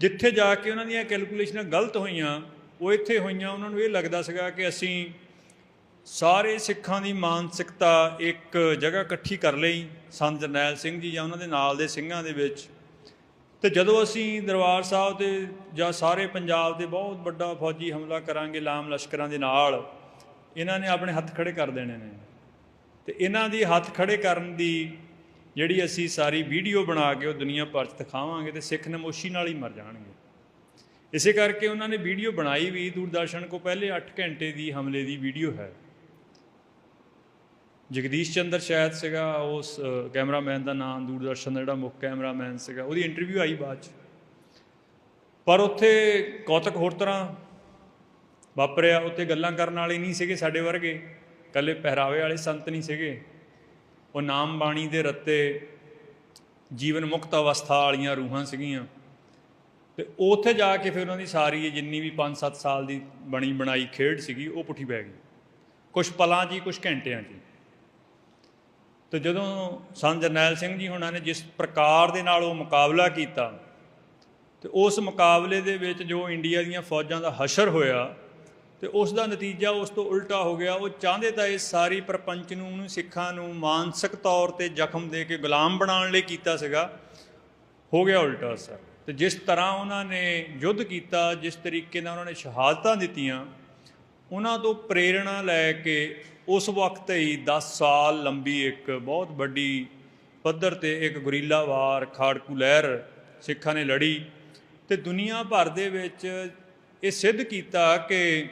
ਜਿੱਥੇ ਜਾ ਕੇ ਉਹਨਾਂ ਦੀਆਂ ਕੈਲਕੂਲੇਸ਼ਨਾਂ ਗਲਤ ਹੋਈਆਂ, ਉਹ ਇੱਥੇ ਹੋਈਆਂ। ਉਹਨਾਂ ਨੂੰ ਇਹ ਲੱਗਦਾ ਸੀਗਾ ਕਿ ਅਸੀਂ ਸਾਰੇ ਸਿੱਖਾਂ ਦੀ ਮਾਨਸਿਕਤਾ ਇੱਕ ਜਗ੍ਹਾ ਇਕੱਠੀ ਕਰ ਲਈ, ਸੰਤ ਜਰਨੈਲ ਸਿੰਘ ਜੀ ਜਾਂ ਉਹਨਾਂ ਦੇ ਨਾਲ ਦੇ ਸਿੰਘਾਂ ਦੇ ਵਿੱਚ। ਤੇ ਜਦੋਂ ਅਸੀਂ ਦਰਬਾਰ ਸਾਹਿਬ ਤੇ ਜਾਂ ਸਾਰੇ ਪੰਜਾਬ ਦੇ ਬਹੁਤ ਵੱਡਾ ਫੌਜੀ ਹਮਲਾ ਕਰਾਂਗੇ ਲਾਮ ਲਸ਼ਕਰਾਂ ਦੇ ਨਾਲ, ਇਹਨਾਂ ਨੇ ਆਪਣੇ ਹੱਥ ਖੜੇ ਕਰ ਦੇਣੇ ਨੇ। ਤੇ ਇਹਨਾਂ ਦੀ ਹੱਥ ਖੜੇ ਕਰਨ ਦੀ ਜਿਹੜੀ ਅਸੀਂ ਸਾਰੀ ਵੀਡੀਓ ਬਣਾ ਕੇ ਉਹ ਦੁਨੀਆ ਭਰ 'ਚ ਦਿਖਾਵਾਂਗੇ ਤੇ ਸਿੱਖ ਨਮੋਸ਼ੀ ਨਾਲ ਹੀ ਮਰ ਜਾਣਗੇ। ਇਸੇ ਕਰਕੇ ਉਹਨਾਂ ਨੇ ਵੀਡੀਓ ਬਣਾਈ ਵੀ, ਦੂਰਦਰਸ਼ਨ ਕੋ ਪਹਿਲੇ 8 ਘੰਟੇ ਦੀ ਹਮਲੇ ਦੀ ਵੀਡੀਓ ਹੈ। ਜਗਦੀਸ਼ ਚੰਦਰ ਸ਼ਾਇਦ ਸੀਗਾ ਉਸ ਕੈਮਰਾਮੈਨ ਦਾ ਨਾਮ, ਦੂਰਦਰਸ਼ਨ ਦਾ ਜਿਹੜਾ ਮੁੱਖ ਕੈਮਰਾਮੈਨ ਸੀਗਾ, ਉਹਦੀ ਇੰਟਰਵਿਊ ਆਈ ਬਾਅਦ ਚ। ਪਰ ਉੱਥੇ ਕੌਤਕ ਹੋਰ ਤਰ੍ਹਾਂ ਵਾਪਰਿਆ, ਉੱਥੇ ਗੱਲਾਂ ਕਰਨ ਵਾਲੇ ਨਹੀਂ ਸੀਗੇ ਸਾਡੇ ਵਰਗੇ ਕੱਲੇ ਪਹਿਰਾਵੇ ਵਾਲੇ ਸੰਤ ਨਹੀਂ ਸੀਗੇ। ਉਹ ਨਾਮ ਬਾਣੀ ਦੇ ਰੱਤੇ ਜੀਵਨ ਮੁਕਤ ਅਵਸਥਾ ਵਾਲੀਆਂ ਰੂਹਾਂ ਸੀਗੀਆਂ ਤੇ ਉੱਥੇ ਜਾ ਕੇ ਫਿਰ ਉਹਨਾਂ ਦੀ ਸਾਰੀ ਜਿੰਨੀ ਵੀ 5-7 ਸਾਲ ਦੀ ਬਣੀ ਬਣਾਈ ਖੇਡ ਸੀਗੀ, ਉਹ ਪੁੱਠੀ ਪੈ ਗਈ ਕੁਝ ਪਲਾਂ 'ਚ ਹੀ ਕੁਝ ਘੰਟਿਆਂ 'ਚ ਹੀ। ਤੇ ਜਦੋਂ ਸੰਤ ਜਰਨੈਲ ਸਿੰਘ ਜੀ ਹੁਣਾਂ ਨੇ ਜਿਸ ਪ੍ਰਕਾਰ ਦੇ ਨਾਲ ਉਹ ਮੁਕਾਬਲਾ ਕੀਤਾ, ਤੇ ਉਸ ਮੁਕਾਬਲੇ ਦੇ ਵਿੱਚ ਜੋ ਇੰਡੀਆ ਦੀਆਂ ਫੌਜਾਂ ਦਾ ਹਸ਼ਰ ਹੋਇਆ ਤੇ ਉਸ ਦਾ ਨਤੀਜਾ ਉਸ ਤੋਂ ਉਲਟਾ ਹੋ ਗਿਆ। ਉਹ ਚਾਹੁੰਦੇ ਤਾਂ ਇਹ ਸਾਰੀ ਪ੍ਰਪੰਚ ਨੂੰ ਸਿੱਖਾਂ ਨੂੰ ਮਾਨਸਿਕ ਤੌਰ ਤੇ ਜ਼ਖਮ ਦੇ ਕੇ ਗੁਲਾਮ ਬਣਾਉਣ ਲਈ ਕੀਤਾ ਸੀਗਾ। ਹੋ ਗਿਆ ਉਲਟਾ ਅਸਰ। ਤੇ ਜਿਸ ਤਰ੍ਹਾਂ ਉਹਨਾਂ ਨੇ ਯੁੱਧ ਕੀਤਾ, ਜਿਸ ਤਰੀਕੇ ਨਾਲ ਉਹਨਾਂ ਨੇ ਸ਼ਹਾਦਤਾਂ ਦਿੱਤੀਆਂ, ਉਹਨਾਂ ਤੋਂ ਪ੍ਰੇਰਣਾ ਲੈ ਕੇ ਉਸ ਵਕਤ ਹੀ 10 ਸਾਲ ਲੰਬੀ ਇੱਕ ਬਹੁਤ ਵੱਡੀ ਪੱਧਰ ਤੇ ਇੱਕ ਗੁਰੀਲਾ ਵਾਰ ਖਾੜਕੂ ਲਹਿਰ ਸਿੱਖਾਂ ਨੇ ਲੜੀ। ਤੇ ਦੁਨੀਆ ਭਰ ਦੇ ਵਿੱਚ ਇਹ ਸਿੱਧ ਕੀਤਾ ਕਿ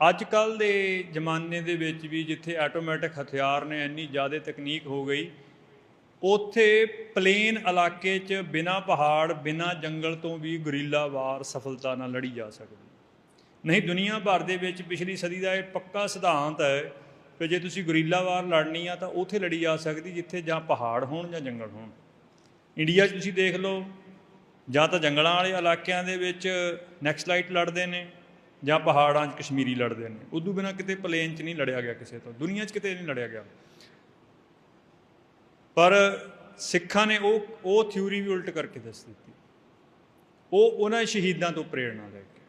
ਅੱਜ ਕੱਲ ਦੇ ਜ਼ਮਾਨੇ ਦੇ ਵਿੱਚ ਵੀ ਜਿੱਥੇ ਆਟੋਮੈਟਿਕ ਹਥਿਆਰ ਨੇ, ਇੰਨੀ ਜ਼ਿਆਦਾ ਤਕਨੀਕ ਹੋ ਗਈ, ਉੱਥੇ ਪਲੇਨ ਇਲਾਕੇ 'ਚ ਬਿਨਾ ਪਹਾੜ, ਬਿਨਾ ਜੰਗਲ ਤੋਂ ਵੀ ਗਰੀਲਾ ਵਾਰ ਸਫਲਤਾ ਨਾਲ ਲੜੀ ਜਾ ਸਕਦੀ। ਨਹੀਂ, ਦੁਨੀਆ ਭਰ ਦੇ ਵਿੱਚ ਪਿਛਲੀ ਸਦੀ ਦਾ ਇਹ ਪੱਕਾ ਸਿਧਾਂਤ ਹੈ ਕਿ ਜੇ ਤੁਸੀਂ ਗਰੀਲਾ ਵਾਰ ਲੜਨੀ ਆ ਤਾਂ ਉੱਥੇ ਲੜੀ ਜਾ ਸਕਦੀ ਜਿੱਥੇ ਜਾਂ ਪਹਾੜ ਹੋਣ ਜਾਂ ਜੰਗਲ ਹੋਣ। ਇੰਡੀਆ 'ਚ ਤੁਸੀਂ ਦੇਖ ਲਓ, ਜਾਂ ਤਾਂ ਜੰਗਲਾਂ ਵਾਲੇ ਇਲਾਕਿਆਂ ਦੇ ਵਿੱਚ ਨੈਕਸਲਾਈਟ ਲੜਦੇ ਨੇ ਜਾਂ ਪਹਾੜਾਂ 'ਚ ਕਸ਼ਮੀਰੀ ਲੜਦੇ ਨੇ। ਉਦੋਂ ਬਿਨਾ ਕਿਤੇ ਪਲੇਨ 'ਚ ਨਹੀਂ ਲੜਿਆ ਗਿਆ ਕਿਸੇ ਤੋਂ। ਦੁਨੀਆ 'ਚ ਕਿਤੇ ਨਹੀਂ ਲੜਿਆ ਗਿਆ। ਪਰ ਸਿੱਖਾਂ ਨੇ ਉਹ ਉਹ ਥਿਊਰੀ ਵੀ ਉਲਟ ਕਰਕੇ ਦੱਸ ਦਿੱਤੀ। ਉਹ ਉਹਨਾਂ ਸ਼ਹੀਦਾਂ ਤੋਂ ਪ੍ਰੇਰਣਾ ਲੈ ਕੇ।